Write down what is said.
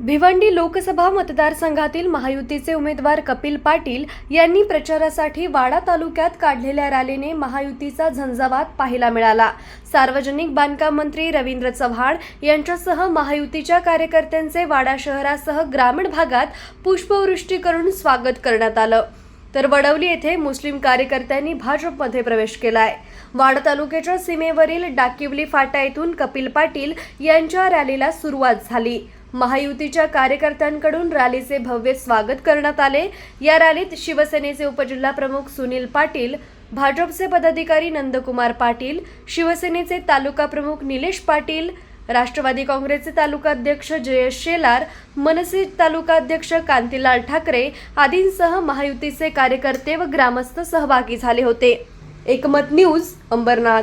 भिवंडी लोकसभा मतदारसंघातील महायुतीचे उमेदवार कपिल पाटील यांनी प्रचारासाठी वाडा तालुक्यात काढलेल्या रॅलीने महायुतीचा झंझावात पाहायला मिळाला. सार्वजनिक बांधकाम मंत्री रवींद्र चव्हाण यांच्यासह महायुतीच्या कार्यकर्त्यांचे वाडा शहरासह ग्रामीण भागात पुष्पवृष्टी करून स्वागत करण्यात आलं. तर वडवली येथे मुस्लिम कार्यकर्त्यांनी भाजपमध्ये प्रवेश केलाय. वाडा तालुक्याच्या सीमेवरील डाकिवली फाटा येथून कपिल पाटील यांच्या रॅलीला सुरुवात झाली. महायुतीच्या कार्यकर्त्यांकडून रॅलीचे भव्य स्वागत करण्यात आले. या रॅलीत शिवसेनेचे उपजिल्हा प्रमुख सुनील पाटील भाजपचे पदाधिकारी नंदकुमार पाटील शिवसेनेचे तालुका प्रमुख निलेश पाटील राष्ट्रवादी काँग्रेसचे तालुकाध्यक्ष जयेश शेलार मनसे तालुकाध्यक्ष कांतीलाल ठाकरे आदींसह महायुतीचे कार्यकर्ते व ग्रामस्थ सहभागी झाले होते. एकमत न्यूज अंबरनाथ.